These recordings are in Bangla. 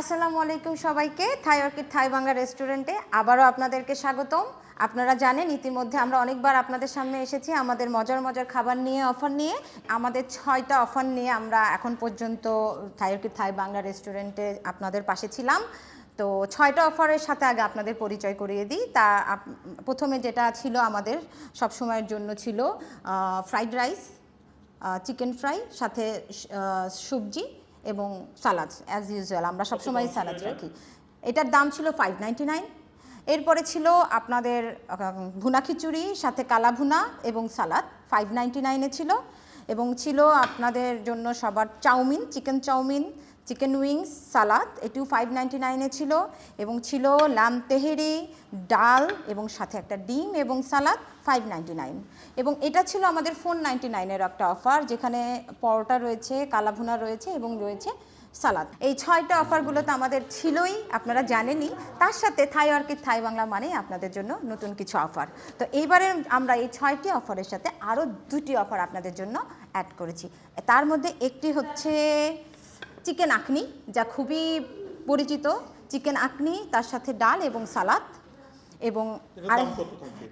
আসসালামু আলাইকুম সবাইকে থাই অর্কিড থাই বাংলা রেস্টুরেন্টে আবারও আপনাদেরকে স্বাগতম। আপনারা জানেন, ইতিমধ্যে আমরা অনেকবার আপনাদের সামনে এসেছি আমাদের মজার মজার খাবার নিয়ে, অফার নিয়ে। আমাদের ছয়টা অফার নিয়ে আমরা এখন পর্যন্ত থাই অর্কিড থাই বাংলা রেস্টুরেন্টে আপনাদের পাশে ছিলাম। তো ছয়টা অফারের সাথে আগে আপনাদের পরিচয় করিয়ে দিই। তা প্রথমে যেটা ছিল আমাদের সব সময়ের জন্য ছিল ফ্রাইড রাইস চিকেন ফ্রাই, সাথে সবজি। এবং সালাদ অ্যাজ ইউজুয়াল আমরা সবসময় সালাদ রাখি। এটার দাম ছিল ফাইভ নাইনটি নাইন এরপরে ছিল আপনাদের ভুনা খিচুড়ি সাথে কালা ভুনা এবং সালাদ ফাইভ নাইনটি নাইনে ছিল। এবং ছিল আপনাদের জন্য সবার chowmein chicken chowmein chicken wings, salad এটিও ফাইভ নাইনটি নাইনে ছিল এবং ছিল লাম তেহেরি, ডাল এবং সাথে একটা ডিম এবং সালাদ ফাইভ নাইনটি নাইন এবং এটা ছিল আমাদের ফোর নাইনটি নাইনের একটা অফার যেখানে পরোটা রয়েছে, কালাভুনা রয়েছে এবং রয়েছে সালাদ। এই ছয়টা অফারগুলো তো আমাদের ছিলই, আপনারা জানেনই। তার সাথে থাই অর্কিড থাই বাংলা মানে আপনাদের জন্য নতুন কিছু অফার তো এইবারে আমরা এই ছয়টি অফারের সাথে আরও দুটি অফার আপনাদের জন্য অ্যাড করেছি। তার মধ্যে একটি হচ্ছে চিকেন আখনি যা খুবই পরিচিত। চিকেন আখনি তার সাথে ডাল এবং সালাদ এবং আর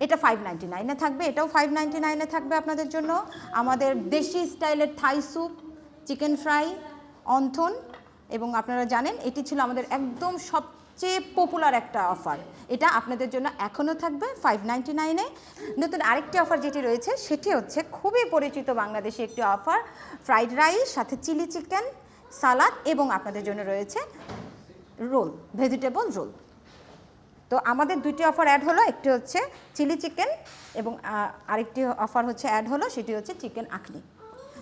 এটা ফাইভ নাইনটি নাইনে থাকবে এটাও ফাইভ নাইনটি নাইনে থাকবে আপনাদের জন্য। আমাদের দেশি স্টাইলের Thai soup chicken fry wonton এবং আপনারা জানেন এটি ছিল আমাদের একদম সবচেয়ে পপুলার একটা অফার এটা আপনাদের জন্য এখনও থাকবে ফাইভ নাইনটি নাইনে নতুন আরেকটি অফার যেটি রয়েছে সেটি হচ্ছে খুবই পরিচিত বাংলাদেশি একটি অফার ফ্রাইড রাইস সাথে চিলি চিকেন সালাদ এবং আপনাদের জন্য রয়েছে রোল, ভেজিটেবল রোল। তো আমাদের দুইটি অফার অ্যাড হলো, একটি হচ্ছে চিলি চিকেন এবং আরেকটি অফার হচ্ছে অ্যাড হলো, সেটি হচ্ছে চিকেন আখনি।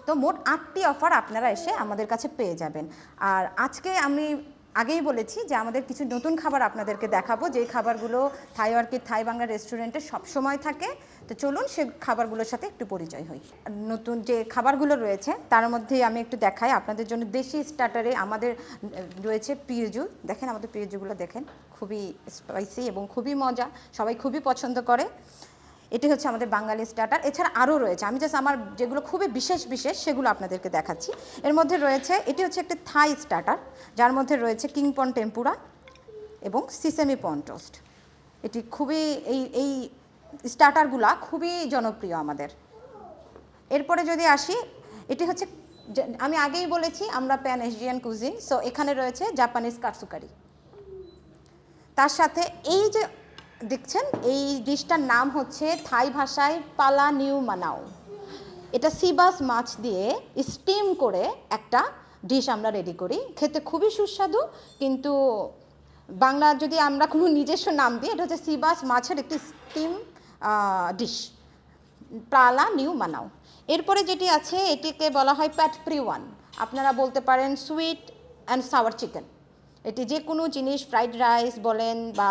তো মোট আটটি অফার আপনারা এসে আমাদের কাছে পেয়ে যাবেন। আর আজকে আমি আগেই বলেছি যে আমাদের কিছু নতুন খাবার আপনাদেরকে দেখাবো। যেই খাবারগুলো থাই অর্কিড থাই বাংলা রেস্টুরেন্টে সবসময় থাকে। তো চলুন সে খাবারগুলোর সাথে একটু পরিচয় হই। নতুন যে খাবারগুলো রয়েছে, তার মধ্যে আমি একটু দেখাই। আপনাদের জন্য দেশি স্টার্টারে আমাদের রয়েছে পিঁজু দেখেন আমাদের পিঁজুগুলো দেখেন। খুবই স্পাইসি এবং খুবই মজা। সবাই খুবই পছন্দ করে। এটি হচ্ছে আমাদের বাঙালি স্টার্টার এছাড়া আরও রয়েছে। আমি জাস্ট আমার যেগুলো খুবই বিশেষ বিশেষ, সেগুলো আপনাদেরকে দেখাচ্ছি। এর মধ্যে রয়েছে, এটি হচ্ছে একটি থাই স্টার্টার যার মধ্যে রয়েছে কিংপন টেম্পুরা এবং সিসেমি পন টোস্ট এটি খুবই, এই এই স্টার্টারগুলা খুবই জনপ্রিয় আমাদের। এরপরে যদি আসি, এটি হচ্ছে, আমি আগেই বলেছি, আমরা প্যান এশিয়ান কুজিন সো এখানে রয়েছে জাপানিজ কাটসুকারি তার সাথে এই যে দেখছেন, এই ডিশটার নাম হচ্ছে থাই ভাষায় পালা নিউ মানাও। এটা সিবাস মাছ দিয়ে স্টিম করে একটা ডিশ আমরা রেডি করি। খেতে খুবই সুস্বাদু, কিন্তু বাংলা যদি আমরা কোনো নিজস্ব নাম দিই, এটা হচ্ছে সিবাস মাছের একটি স্টিম ডিশ। প্রালা নিউ মানাও। এরপরে যেটি আছে, এটিকে বলা হয় প্যাট প্রি ওয়ান আপনারা বলতে পারেন সুইট অ্যান্ড সাওয়ার চিকেন। এটি যে কোনো জিনিস ফ্রাইড রাইস বলেন বা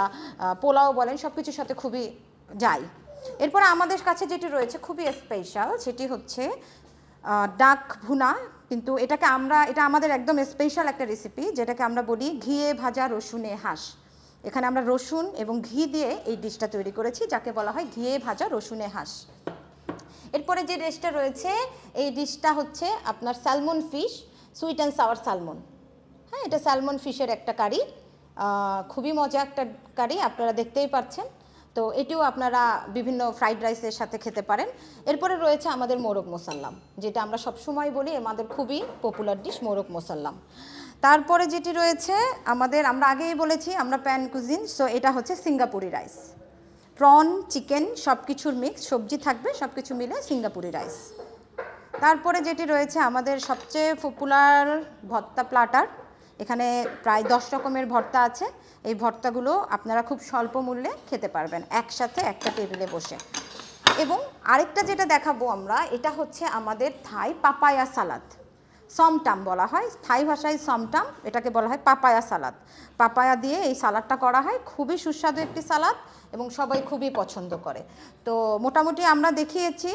পোলাও বলেন সব কিছুর সাথে খুবই যায়। এরপরে আমাদের কাছে যেটি রয়েছে খুবই স্পেশাল সেটি হচ্ছে ডাক ভুনা। কিন্তু এটাকে আমরা, এটা আমাদের একদম স্পেশাল একটা রেসিপি যেটাকে আমরা বলি ঘিয়ে ভাজা রসুনে হাঁস। এখানে আমরা রসুন এবং ঘি দিয়ে এই ডিশটা তৈরি করেছি, যাকে বলা হয় ঘিয়ে ভাজা রসুনে হাঁস। এরপরে যে ডিশটা রয়েছে, এই ডিশটা হচ্ছে আপনার salmon fish sweet and sour salmon হ্যাঁ এটা স্যালমন ফিশের একটা কারি খুবই মজা একটা কারি আপনারা দেখতেই পাচ্ছেন। তো এটিও আপনারা বিভিন্ন ফ্রাইড রাইসের সাথে খেতে পারেন। এরপরে রয়েছে আমাদের মোরগ মোসাল্লাম, যেটা আমরা সবসময় বলি আমাদের খুবই পপুলার ডিশ মোরগ মোসাল্লাম। তারপরে যেটি রয়েছে, আমাদের, আমরা আগেই বলেছি, আমরা প্যান কুজিন সো এটা হচ্ছে সিঙ্গাপুরি রাইস প্রন চিকেন সব কিছুর মিক্স সবজি থাকবে সব কিছু মিলে সিঙ্গাপুরি রাইস তারপরে যেটি রয়েছে, আমাদের সবচেয়ে পপুলার ভত্তা প্লাটার এখানে প্রায় দশ রকমের ভর্তা আছে। এই ভর্তাগুলো আপনারা খুব স্বল্প মূল্যে খেতে পারবেন একসাথে একটা টেবিলে বসে। এবং আরেকটা যেটা দেখাবো আমরা, এটা হচ্ছে আমাদের থাই পাপায়া সালাদ। সমটাম বলা হয়, থাই ভাষায় সমটাম, এটাকে বলা হয় পাপায়া সালাদ। পাপায়া দিয়ে এই সালাদটা করা হয়, খুবই সুস্বাদু একটি সালাদ এবং সবাই খুবই পছন্দ করে। তো মোটামুটি আমরা দেখিয়েছি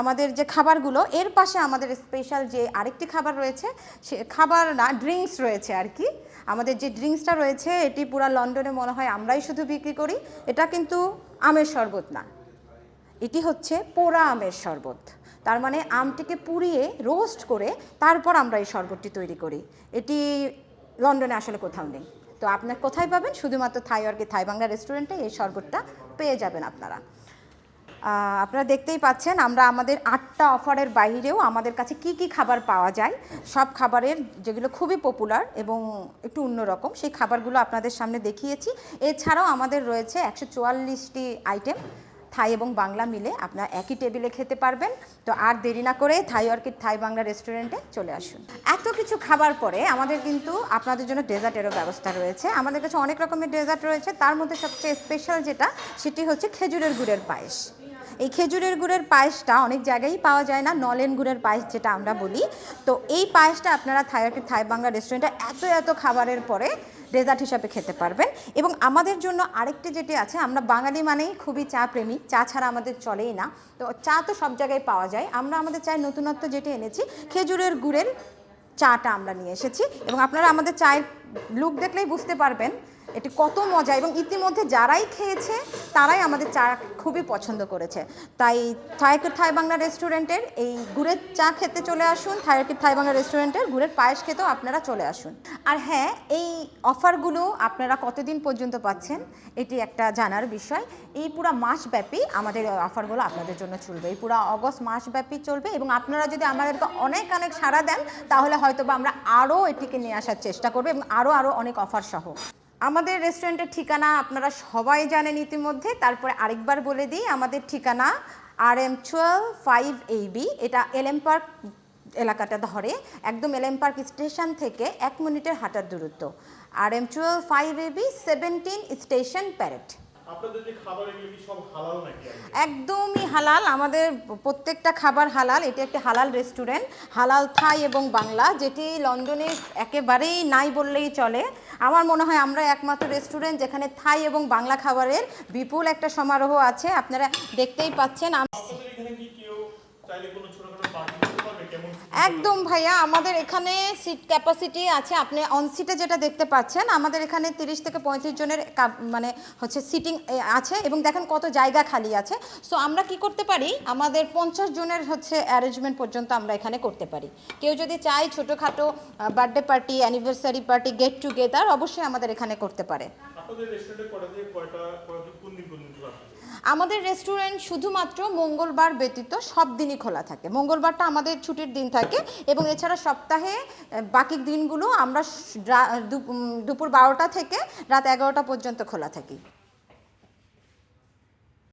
আমাদের যে খাবারগুলো, এর পাশে আমাদের স্পেশাল যে আরেকটি খাবার রয়েছে, সে খাবার না ড্রিঙ্কস রয়েছে আর কি। আমাদের যে ড্রিঙ্কসটা রয়েছে, এটি পুরা লন্ডনে মনে হয় আমরাই শুধু বিক্রি করি। এটা কিন্তু আমের শরবত না। এটি হচ্ছে পোড়া আমের শরবত। তার মানে আমটিকে পুড়িয়ে রোস্ট করে তারপর আমরা এই শরবতটি তৈরি করি। এটি লন্ডনে আসলে কোথাও নেই। তো আপনার কোথায় পাবেন? শুধুমাত্র থাই থাই বাংলা রেস্টুরেন্টে এই শরবতটা পেয়ে যাবেন আপনারা। আপনারা দেখতেই পাচ্ছেন, আমরা আমাদের আটটা অফারের বাইরেও আমাদের কাছে কি কি খাবার পাওয়া যায়, সব খাবারের যেগুলো খুবই পপুলার এবং একটু অন্যরকম সেই খাবারগুলো আপনাদের সামনে দেখিয়েছি। এছাড়াও আমাদের রয়েছে একশো চুয়াল্লিশটি আইটেম থাই এবং বাংলা মিলে আপনার একই টেবিলে খেতে পারবেন। তো আর দেরি না করে থাই অর্কিড, থাই বাংলা রেস্টুরেন্টে চলে আসুন। এত কিছু খাবার পরে আমাদের কিন্তু আপনাদের জন্য ডেজার্টেরও ব্যবস্থা রয়েছে। আমাদের কাছে অনেক রকমের ডেজার্ট রয়েছে, তার মধ্যে সবচেয়ে স্পেশাল যেটা, সেটি হচ্ছে খেজুরের গুড়ের পায়েস। এই খেজুরের গুড়ের পায়েসটা অনেক জায়গায় পাওয়া যায় না, নলেন গুড়ের পায়েস যেটা আমরা বলি। তো এই পায়েসটা আপনারা থাইয়াকে থাই বাংলা রেস্টুরেন্টে এত এত খাবারের পরে ডেজার্ট হিসাবে খেতে পারবেন। এবং আমাদের জন্য আরেকটি যেটি আছে, আমরা বাঙালি মানেই খুবই চা প্রেমী, চা ছাড়া আমাদের চলেই না। তো চা তো সব জায়গায় পাওয়া যায়। আমরা আমাদের চায়ের নতুনত্ব যেটি এনেছি, খেজুরের গুড়ের চাটা আমরা নিয়ে এসেছি। এবং আপনারা আমাদের চায়ের লুক দেখলেই বুঝতে পারবেন এটি কত মজা। এবং ইতিমধ্যে যারাই খেয়েছে, তারাই আমাদের চা খুবই পছন্দ করেছে। তাই থাইকের থাই বাংলা রেস্টুরেন্টের এই গুড়ের চা খেতে চলে আসুন। থাইকের থাই বাংলা রেস্টুরেন্টের গুড়ের পায়েস খেতেও আপনারা চলে আসুন। আর হ্যাঁ এই অফারগুলো আপনারা কতদিন পর্যন্ত পাচ্ছেন, এটি একটা জানার বিষয়। এই পুরো মাসব্যাপী আমাদের অফারগুলো আপনাদের জন্য চলবে। এই পুরো অগস্ট মাসব্যাপী চলবে এবং আপনারা যদি আমাদেরকে অনেক অনেক সাড়া দেন, তাহলে হয়তো বা আমরা আরও এটিকে নিয়ে আসার চেষ্টা করব এবং আরও আরও অনেক অফার সহ। আমাদের রেস্টুরেন্টের ঠিকানা আপনারা সবাই জানেন ইতিমধ্যে। তারপরে আরেকবার বলে দিই, আমাদের ঠিকানা R M twelve five B এটা এলএম পার্ক এলাকাটা ধরে, একদম এলএম পার্ক স্টেশন থেকে এক মিনিটের হাঁটার দূরত্ব। R M twelve five AB seventeen station parade একদমই হালাল। আমাদের প্রত্যেকটা খাবার হালাল। এটি একটি হালাল রেস্টুরেন্ট হালাল থাই এবং বাংলা যেটি লন্ডনে একেবারেই নাই বললেই চলে। আমার মনে হয় আমরা একমাত্র রেস্টুরেন্ট যেখানে থাই এবং বাংলা খাবারের বিপুল একটা সমারোহ আছে। আপনারা দেখতেই পাচ্ছেন চাইলে কোনো ছোটখাটো পার্টি করতে পারবে কেমন একদম ভাইয়া আমাদের এখানে সিট ক্যাপাসিটি আছে আপনি অন সিটে যেটা দেখতে পাচ্ছেন আমাদের এখানে তিরিশ থেকে পঁয়ত্রিশ জনের কাপ- মানে হচ্ছে সিটিং আছে এবং দেখেন কত জায়গা খালি আছে। সো আমরা কি করতে পারি? আমাদের পঞ্চাশ জনের হচ্ছে অ্যারেঞ্জমেন্ট পর্যন্ত আমরা এখানে করতে পারি। কেউ যদি চায় ছোটোখাটো birthday party anniversary party get together অবশ্যই আমাদের এখানে করতে পারে। আমাদের রেস্টুরেন্ট শুধুমাত্র মঙ্গলবার ব্যতীত সব দিনই খোলা থাকে। মঙ্গলবারটা আমাদের ছুটির দিন থাকে এবং এছাড়া সপ্তাহে বাকি দিনগুলো আমরা দুপুর বারোটা থেকে রাত এগারোটা পর্যন্ত খোলা থাকি।